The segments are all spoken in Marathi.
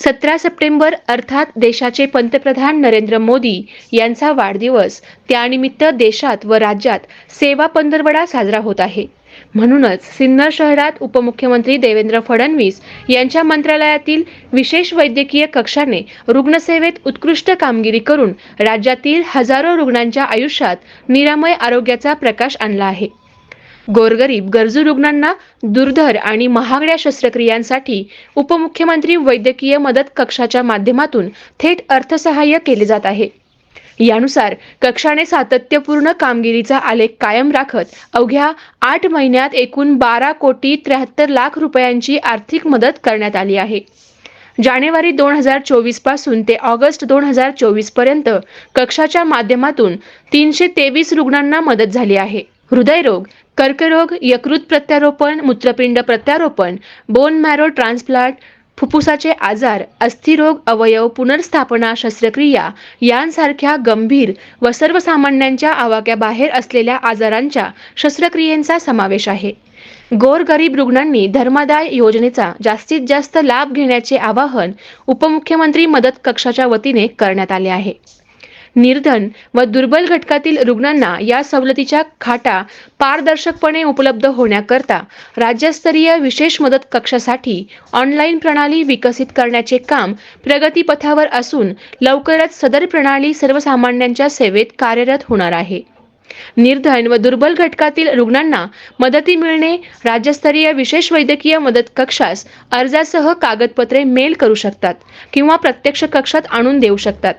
सतरा सप्टेंबर अर्थात देशाचे पंतप्रधान नरेंद्र मोदी यांचा वाढदिवस. त्यानिमित्त देशात व राज्यात सेवा पंधरवडा साजरा होत आहे. म्हणूनच सिन्नर शहरात उपमुख्यमंत्री देवेंद्र फडणवीस यांच्या मंत्रालयातील विशेष वैद्यकीय कक्षाने रुग्णसेवेत उत्कृष्ट कामगिरी करून राज्यातील हजारो रुग्णांच्या आयुष्यात निरामय आरोग्याचा प्रकाश आणला आहे. गोरगरीब गरजू रुग्णांना दुर्धर आणि महागड्या शस्त्रक्रियांसाठी उपमुख्यमंत्री वैद्यकीय मदत कक्षाच्या माध्यमातून थेट अर्थसहाय्य केले जात आहे. यानुसार कक्षाने सातत्यपूर्ण कामगिरीचा आलेख कायम राखत अवघ्या आठ महिन्यात एकूण बारा कोटी त्र्याहत्तर लाख रुपयांची आर्थिक मदत करण्यात आली आहे. जानेवारी दोन हजार चोवीसपासून ते ऑगस्ट दोन हजार चोवीसपर्यंत कक्षाच्या माध्यमातून तीनशे तेवीस रुग्णांना मदत झाली आहे. हृदयरोग कर्करोग यकृत प्रत्यारोपण मूत्रपिंड प्रत्यारोपण बोन मॅरो ट्रान्सप्लांट फुफ्फुसाचे आजार अस्थिरोग अवयव पुनर्स्थापना शस्त्रक्रिया यांसारख्या गंभीर व सर्वसामान्यांच्या आवाक्याबाहेर असलेल्या आजारांच्या शस्त्रक्रियेचा समावेश आहे. गोरगरीब रुग्णांनी धर्मादाय योजनेचा जास्तीत जास्त लाभ घेण्याचे आवाहन उपमुख्यमंत्री मदत कक्षाच्या वतीने करण्यात आले आहे. निर्धन व दुर्बल घटकातील रुग्णांना या सवलतीच्या खाटा पारदर्शकपणे उपलब्ध होण्याकरता राज्यस्तरीय विशेष मदत कक्षासाठी ऑनलाईन प्रणाली विकसित करण्याचे काम प्रगतीपथावर असून लवकरच सदर प्रणाली सर्वसामान्यांच्या सेवेत कार्यरत होणार आहे. निर्धन व दुर्बल घटकातील रुग्णांना मदती मिळणे राज्यस्तरीय विशेष वैद्यकीय मदत कक्षास अर्जासह कागदपत्रे मेल करू शकतात किंवा प्रत्यक्ष कक्षात आणून देऊ शकतात.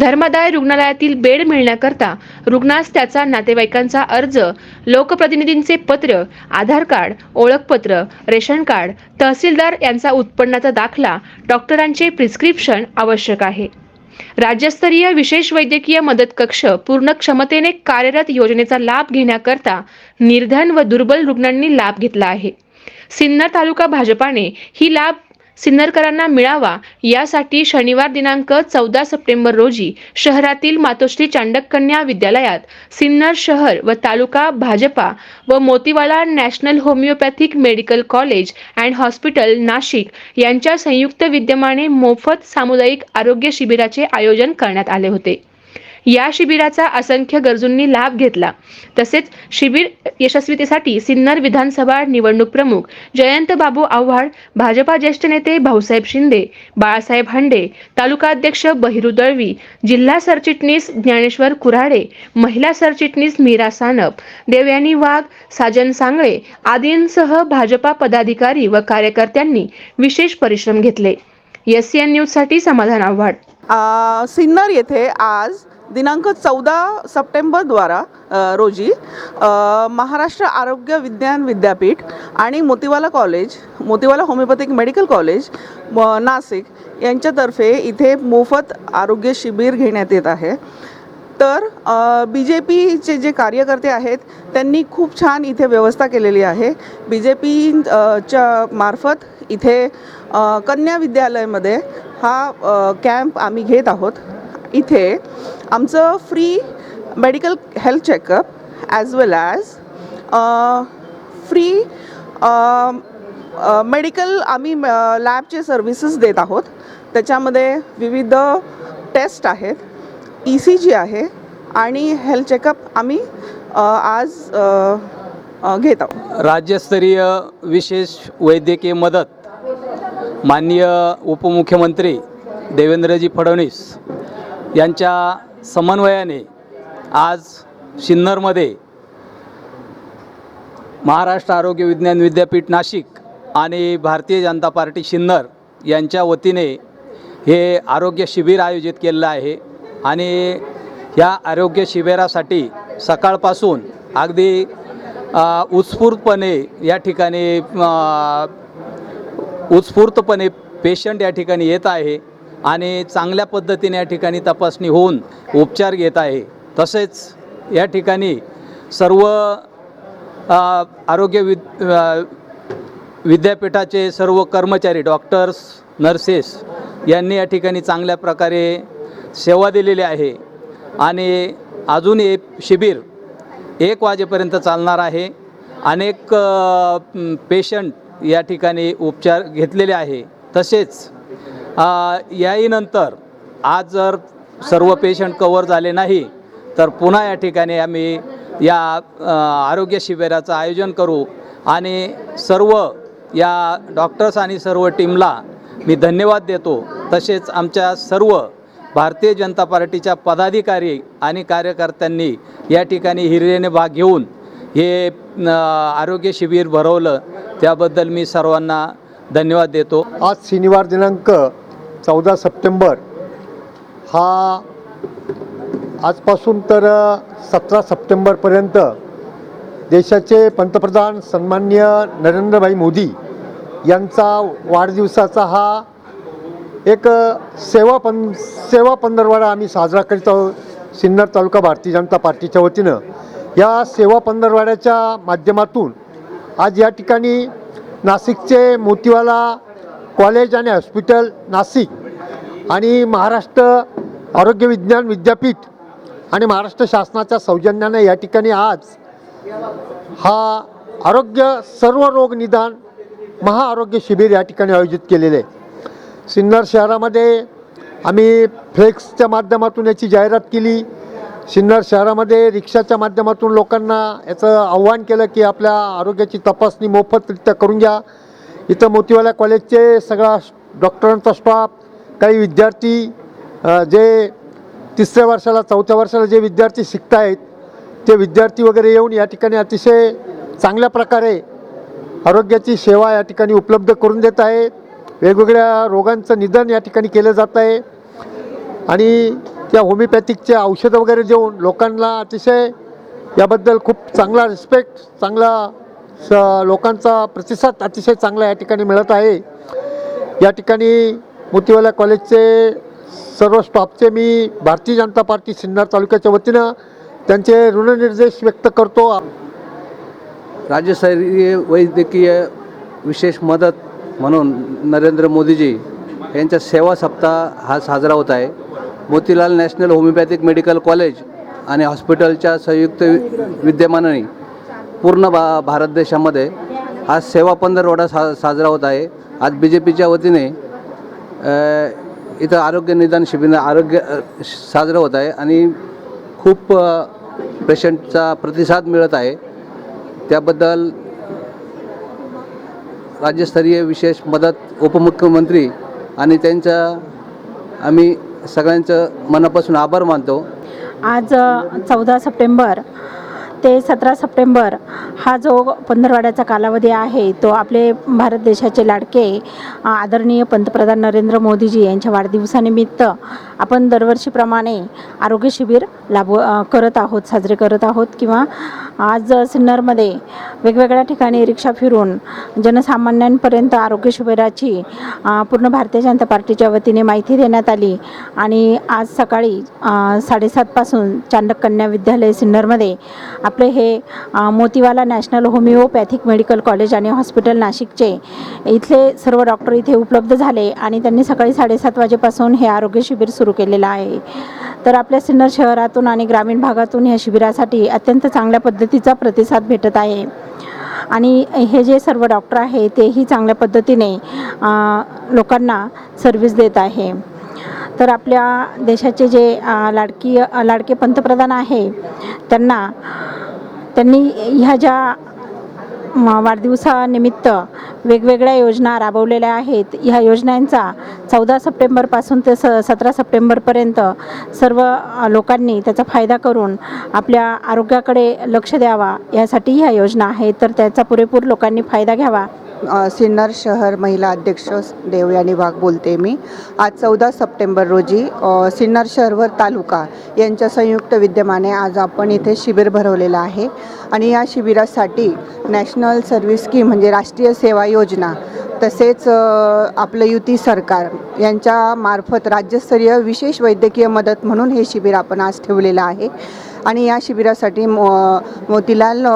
धर्मादाय रुग्णालयातील बेड मिळण्याकरता रुग्णास त्याचा नातेवाईकांचा अर्ज लोकप्रतिनिधींचे पत्र आधार कार्ड ओळखपत्र रेशन कार्ड तहसीलदार यांचा उत्पन्नाचा दाखला डॉक्टरांचे प्रिस्क्रिप्शन आवश्यक आहे. राज्यस्तरीय विशेष वैद्यकीय मदत कक्ष पूर्ण क्षमतेने कार्यरत योजनेचा लाभ घेण्याकरता निर्धन व दुर्बल रुग्णांनी लाभ घेतला आहे. सिन्नर तालुका भाजपाने ही लाभ सिन्नरकरांना मिळावा यासाठी शनिवार दिनांक चौदा सप्टेंबर रोजी शहरातील मातोश्री चांडक कन्या विद्यालयात सिन्नर शहर व तालुका भाजपा व Motiwala national homoeopathic medical college and hospital Nashik यांच्या संयुक्त विद्यमाने मोफत सामुदायिक आरोग्य शिबिराचे आयोजन करण्यात आले होते. या शिबिराचा असंख्य गरजूंनी लाभ घेतला. तसेच शिबिर यशस्वीतेसाठी सिन्नर विधानसभा निवडणूक प्रमुख जयंत बाबू आव्हाड भाजपा ज्येष्ठ नेते भाऊसाहेब शिंदे बाळासाहेब हांडे तालुका अध्यक्ष बहिरू दळवी जिल्हा सरचिटणीस ज्ञानेश्वर कुऱ्हाडे महिला सरचिटणीस मीरा सानप देवयानी वाघ साजन सांगळे आदींसह भाजपा पदाधिकारी व कार्यकर्त्यांनी विशेष परिश्रम घेतले. एस एन न्यूजसाठी समाधान आव्हाड. सिन्नर येथे आज दिनांक चौदा सप्टेंबरद्वारा रोजी महाराष्ट्र आरोग्य विज्ञान विद्यापीठ आणि Motiwala college Motiwala homoeopathic medical college म- नाशिक यांच्यातर्फे इथे मोफत आरोग्य शिबिर घेण्यात येत आहे. तर बी जे पीचे जे कार्यकर्ते आहेत त्यांनी खूप छान इथे व्यवस्था केलेली आहे. बी जे पी च्या मार्फत इथे कन्या विद्यालयामध्ये हा कॅम्प आम्ही घेत आहोत. इथे आमचं free medical health checkup as well as free medical आम्ही लॅबचे सर्व्हिसेस देत आहोत. त्याच्यामध्ये विविध टेस्ट आहेत ई सी जी आहे आणि हेल्थ चेकअप आम्ही आज घेत आहोत. राज्यस्तरीय विशेष वैद्यकीय मदत माननीय उपमुख्यमंत्री देवेंद्रजी फडणवीस यांच्या समन्वयाने आज सिन्नरमध्ये महाराष्ट्र आरोग्य विज्ञान विद्यापीठ नाशिक आणि भारतीय जनता पार्टी सिन्नर यांच्या वतीने हे आरोग्य शिबिर आयोजित केलेलं आहे. आणि या आरोग्य शिबिरासाठी सकाळपासून अगदी उत्स्फूर्तपणे या ठिकाणी उत्स्फूर्तपणे पेशंट या ठिकाणी येत आहे. आणि चांगल्या पद्धतीने या ठिकाणी तपासणी होऊन उपचार घेत आहे. तसेच या ठिकाणी सर्व आरोग्य विद विद्यापीठाचे सर्व कर्मचारी डॉक्टर्स नर्सेस यांनी या ठिकाणी चांगल्या प्रकारे सेवा दिलेली आहे. आणि अजून हे शिबिर एक वाजेपर्यंत चालणार आहे. अनेक पेशंट या ठिकाणी उपचार घेतलेले आहे. तसेच याहीनंतर आज जर सर्व पेशंट कवर झाले नाही तर पुन्हा या ठिकाणी आम्ही या आरोग्य शिबिराचं आयोजन करू. आणि सर्व या डॉक्टर्स आणि सर्व टीमला मी धन्यवाद देतो. तसेच आमच्या सर्व भारतीय जनता पार्टीच्या पदाधिकारी आणि कार्यकर्त्यांनी या ठिकाणी हिरिरीने भाग घेऊन हे आरोग्य शिबिर भरवलं. त्याबद्दल मी सर्वांना धन्यवाद देतो. आज शनिवार दिनांक चौदा सप्टेंबर हा आजपासून तर सतरा सप्टेंबरपर्यंत देशाचे पंतप्रधान सन्मान्य नरेंद्रभाई मोदी यांचा वाढदिवसाचा हा एक सेवा पं सेवा पंधरवाडा आम्ही साजरा करीत आहोत सिन्नर तालुका भारतीय जनता पार्टीच्या वतीनं. या सेवा पंधरवाड्याच्या माध्यमातून आज या ठिकाणी नाशिकचे मोतीवाला कॉलेज आणि हॉस्पिटल नाशिक आणि महाराष्ट्र आरोग्य विज्ञान विद्यापीठ आणि महाराष्ट्र शासनाच्या सौजन्याने या ठिकाणी आज हा आरोग्य सर्व रोग निदान महाआरोग्य शिबिर या ठिकाणी आयोजित केलेले आहे. सिन्नर शहरामध्ये आम्ही फ्लेक्सच्या माध्यमातून याची जाहिरात केली. सिन्नर शहरामध्ये रिक्षाच्या माध्यमातून लोकांना याचं आव्हान केलं की आपल्या आरोग्याची तपासणी मोफतरित्या करून घ्या. इथं मोतीवाला कॉलेजचे सगळा डॉक्टरांचा स्टाफ काही विद्यार्थी जे तिसऱ्या वर्षाला चौथ्या वर्षाला जे विद्यार्थी शिकत आहेत ते विद्यार्थी वगैरे येऊन या ठिकाणी अतिशय चांगल्या प्रकारे आरोग्याची सेवा या ठिकाणी उपलब्ध करून देत आहे वेगवेगळ्या रोगांचं निदान या ठिकाणी केलं जात आहे. आणि त्या होमिओपॅथिकचे औषधं वगैरे देऊन लोकांना अतिशय याबद्दल खूप चांगला रिस्पेक्ट चांगला स लोकांचा प्रतिसाद अतिशय चांगला या ठिकाणी मिळत आहे. या ठिकाणी मोतीवाला कॉलेजचे सर्व स्टाफचे मी भारतीय जनता पार्टी सिन्नर तालुक्याच्या वतीनं त्यांचे ऋणनिर्देश व्यक्त करतो. राज्यस्तरीय वैद्यकीय विशेष मदत म्हणून नरेंद्र मोदीजी यांचा सेवा सप्ताह हा साजरा होत आहे. Motilal national homoeopathic medical college आणि हॉस्पिटलच्या संयुक्त वि- विद्यमानाने पूर्ण भा भारत देशामध्ये आज सेवा पंधरवडा सा साजरा होत आहे. आज बी जे पीच्या वतीने इथं आरोग्य निदान शिबिर आरोग्य साजरं होत आहे आणि खूप पेशंटचा प्रतिसाद मिळत आहे. त्याबद्दल राज्यस्तरीय विशेष मदत उपमुख्यमंत्री आणि त्यांचा आम्ही सगळ्यांचं मनापासून आभार मानतो. आज चौदा सप्टेंबर ते सतरा सप्टेंबर हा जो पंधरवाड्याचा कालावधी आहे तो आपले भारत देशाचे लाडके आदरणीय पंतप्रधान नरेंद्र मोदीजी यांच्या वाढदिवसानिमित्त आपण दरवर्षीप्रमाणे आरोग्य शिबिर लाभ करत आहोत साजरे करत आहोत किंवा आज सिन्नरमध्ये वेगवेगळ्या ठिकाणी रिक्षा फिरून जनसामान्यांपर्यंत आरोग्य शिबिराची पूर्ण भारतीय जनता पार्टीच्या वतीने माहिती देण्यात आली आणि आज सकाळी साडेसातपासून चांडक कन्या विद्यालय सिन्नरमध्ये आपले हे Motiwala national homoeopathic medical college आणि हॉस्पिटल नाशिकचे इथले सर्व डॉक्टर इथे उपलब्ध झाले आणि त्यांनी सकाळी साडेसात वाजेपासून हे आरोग्य शिबिर सुरू केलेलं आहे. तर आपल्या सिन्नर शहरातून आणि ग्रामीण भागातून या शिबिरासाठी अत्यंत चांगल्या पद्धतीचा प्रतिसाद भेटत आहे. आणि हे जे सर्व डॉक्टर आहे तेही चांगल्या पद्धतीने लोकांना सर्व्हिस देत आहे. तर आपल्या देशाचे जे लाडकी लाडके पंतप्रधान आहे त्यांना त्यांनी ह्या ज्या वाढदिवसानिमित्त वेगवेगळ्या योजना राबवलेल्या आहेत ह्या योजनांचा चौदा सप्टेंबरपासून ते स सतरा सप्टेंबरपर्यंत सर्व लोकांनी त्याचा फायदा करून आपल्या आरोग्याकडे लक्ष द्यावा यासाठी ह्या योजना आहेत. तर त्याचा पुरेपूर लोकांनी फायदा घ्यावा. सिन्नर शहर महिला अध्यक्ष देवयानी वाघ बोलते मी. आज चौदा सप्टेंबर रोजी सिन्नर शहरवर तालुका यांच्या संयुक्त विद्यमाने आज आपण इथे शिबिर भरवलेलं आहे. आणि या शिबिरासाठी नॅशनल सर्व्हिस स्कीम म्हणजे राष्ट्रीय सेवा योजना तसेच आपलं युती सरकार यांच्या मार्फत राज्यस्तरीय विशेष वैद्यकीय मदत म्हणून हे शिबिर आपण आज ठेवलेलं आहे. आणि या शिबिरासाठी मो Motilal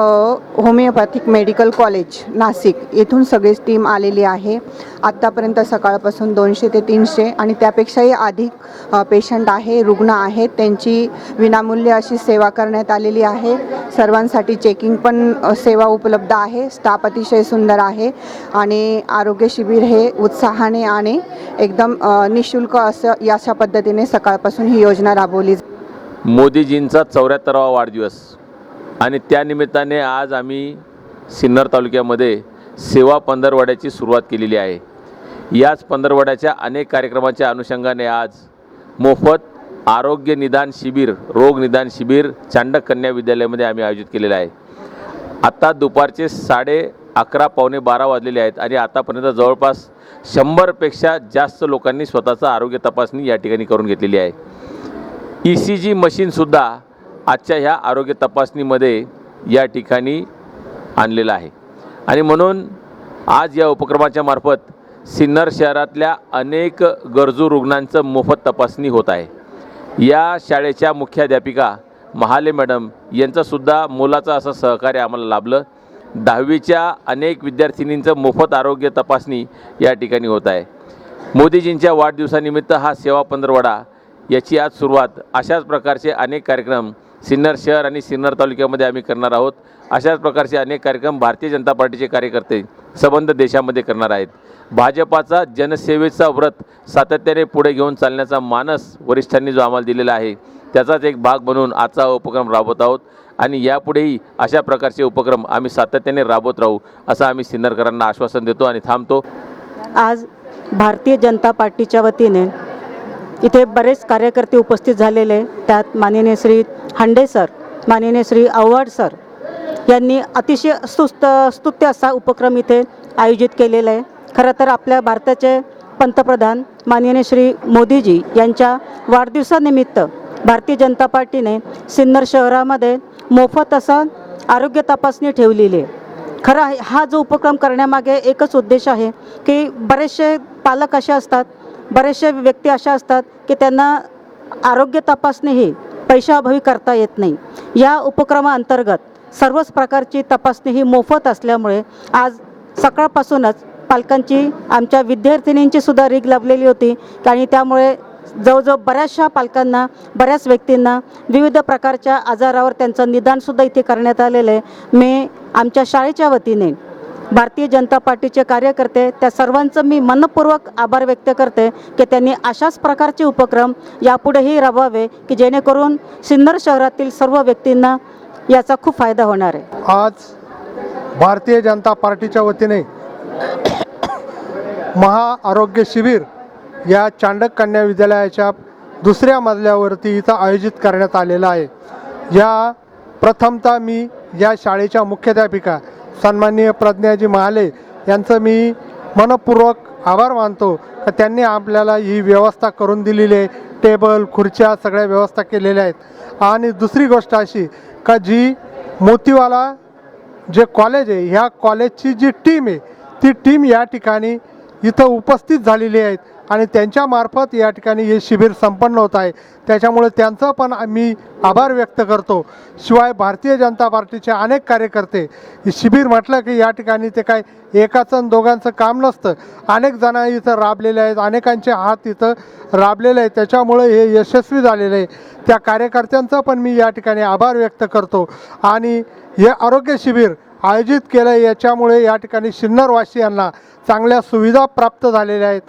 homoeopathic medical college Nashik येथून सगळीच टीम आलेली आहे. आत्तापर्यंत सकाळपासून दोनशे ते तीनशे आणि त्यापेक्षाही अधिक पेशंट आहे रुग्ण आहेत. त्यांची विनामूल्य अशी सेवा करण्यात आलेली आहे. सर्वांसाठी चेकिंग पण सेवा उपलब्ध आहे. स्टाफ अतिशय सुंदर आहे आणि आरोग्य शिबिर हे उत्साहाने आणि एकदम निशुल्क असं अशा पद्धतीने सकाळपासून ही योजना राबवली मोदीजींचा चौऱ्याहत्तरावा वाढदिवस. आणि त्यानिमित्ताने आज आम्ही सिन्नर तालुक्यामध्ये सेवा पंधरवड्याची सुरुवात केलेली आहे. याच पंधरवड्याच्या अनेक कार्यक्रमाच्या अनुषंगाने आज मोफत आरोग्य निदान शिबिर रोग निदान शिबिर चांडक कन्या विद्यालयामध्ये आम्ही आयोजित केलेलं आहे. आत्ता दुपारचे साडे अकरा पावणे बारा वाजलेले आहेत आणि आतापर्यंत जवळपास शंभरपेक्षा जास्त लोकांनी स्वतःचा आरोग्य तपासणी या ठिकाणी करून घेतलेली आहे. ई सी जी मशीनसुद्धा आजच्या ह्या आरोग्य तपासणीमध्ये या ठिकाणी आणलेलं आहे. आणि म्हणून आज या उपक्रमाच्या मार्फत सिन्नर शहरातल्या अनेक गरजू रुग्णांचं मोफत तपासणी होत आहे. या शाळेच्या मुख्याध्यापिका महाले मॅडम यांचंसुद्धा मोलाचं असं सहकार्य आम्हाला लाभलं. दहावीच्या अनेक विद्यार्थिनींचं मोफत आरोग्य तपासणी या ठिकाणी होत आहे. मोदीजींच्या वाढदिवसानिमित्त हा सेवा पंधरवडा याची आज सुरुवात अशाच प्रकारचे अनेक कार्यक्रम सिन्नर शहर आणि सिन्नर तालुक्यामध्ये आम्ही करणार आहोत. अशाच प्रकारचे अनेक कार्यक्रम भारतीय जनता पार्टीचे कार्यकर्ते संबंध देशामध्ये करणार आहेत. भाजपाचा जनसेवेचा व्रत सातत्याने पुढे घेऊन चालण्याचा मानस वरिष्ठांनी जो आम्हाला दिलेला आहे त्याचाच एक भाग म्हणून आजचा उपक्रम राबवत आहोत आणि यापुढेही अशा प्रकारचे उपक्रम आम्ही सातत्याने राबवत राहू असं आम्ही सिन्नरकरांना आश्वासन देतो आणि थांबतो. आज भारतीय जनता पार्टीच्या वतीने इथे बरेच कार्यकर्ते उपस्थित झालेले त्यात माननीय श्री हांडे सर माननीय श्री आव्हाड सर यांनी अतिशय सुस्त स्तुत्य असा उपक्रम इथे आयोजित केलेला आहे. खरं तर आपल्या भारताचे पंतप्रधान माननीय श्री मोदीजी यांच्या वाढदिवसानिमित्त भारतीय जनता पार्टीने सिन्नर शहरामध्ये मोफत असा आरोग्य तपासणी ठेवलेली आहे. खरं आहे हा जो उपक्रम करण्यामागे एकच उद्देश आहे की बरेचसे पालक असे असतात बरेचसे व्यक्ती अशा असतात की त्यांना आरोग्य तपासणी ही पैशाअभावी करता येत नाही. या उपक्रमाअंतर्गत सर्वच प्रकारची तपासणी ही मोफत असल्यामुळे आज सकाळपासूनच पालकांची आमच्या विद्यार्थिनींची सुद्धा रीग लाभलेली होती आणि त्यामुळे जवळजवळ बऱ्याचशा पालकांना बऱ्याच व्यक्तींना विविध प्रकारच्या आजारावर त्यांचं निदानसुद्धा इथे करण्यात आलेलं आहे. मी आमच्या शाळेच्या वतीने भारतीय जनता पार्टीचे कार्यकर्ते त्या सर्वांचं मी मनपूर्वक आभार व्यक्त करते की त्यांनी अशाच प्रकारचे उपक्रम यापुढेही राबवावे की जेणेकरून सिन्नर शहरातील सर्व व्यक्तींना याचा खूप फायदा होणार आहे. आज भारतीय जनता पार्टीच्या वतीने महाआरोग्य शिबिर या चांडक कन्या विद्यालयाच्या दुसऱ्या मजल्यावरती इथं आयोजित करण्यात आलेलं आहे. या प्रथमतः मी या शाळेच्या मुख्याध्यापिका सन्माननीय प्रज्ञाजी महाले यांचं मी मनपूर्वक आभार मानतो. का त्यांनी आपल्याला ही व्यवस्था करून दिलेली आहे. टेबल खुर्च्या सगळ्या व्यवस्था केलेल्या आहेत. आणि दुसरी गोष्ट अशी का जी मोतीवाला जे कॉलेज आहे ह्या कॉलेजची जी टीम आहे ती टीम या ठिकाणी इथं उपस्थित झालेली आहेत. आणि त्यांच्यामार्फत या ठिकाणी हे शिबिर संपन्न होत आहे. त्याच्यामुळे त्यांचं पण मी आभार व्यक्त करतो. शिवाय भारतीय जनता पार्टीचे अनेक कार्यकर्ते शिबिर म्हटलं की या ठिकाणी ते काय एकाचं आणि दोघांचं काम नसतं. अनेक जण इथं राबलेले आहेत. अनेकांचे हात इथं राबलेले आहेत. त्याच्यामुळे हे यशस्वी झालेलं आहे. त्या कार्यकर्त्यांचा पण मी या ठिकाणी आभार व्यक्त करतो. आणि हे आरोग्य शिबिर आयोजित केलं याच्यामुळे या ठिकाणी शिन्नरवासियांना चांगल्या सुविधा प्राप्त झालेल्या आहेत.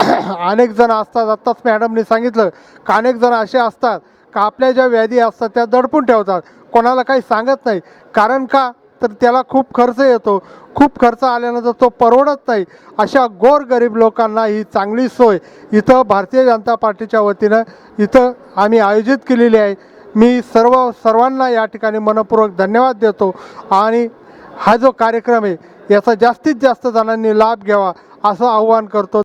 अनेक जण असतात. आत्ताच मॅडमने सांगितलं का अनेक जण असे असतात का आपल्या ज्या व्याधी असतात त्या दडपून ठेवतात. कोणाला काही सांगत नाही. कारण का? तर त्याला खूप खर्च येतो. खूप खर्च आल्यानंतर तो परवडत नाही. अशा गोरगरीब लोकांना ही चांगली सोय इथं भारतीय जनता पार्टीच्या वतीनं इथं आम्ही आयोजित केलेली आहे. मी सर्व सर्वांना या ठिकाणी मनपूर्वक धन्यवाद देतो. आणि हा जो कार्यक्रम आहे याचा जास्तीत जास्त जणांनी लाभ घ्यावा असं आव्हान करतो.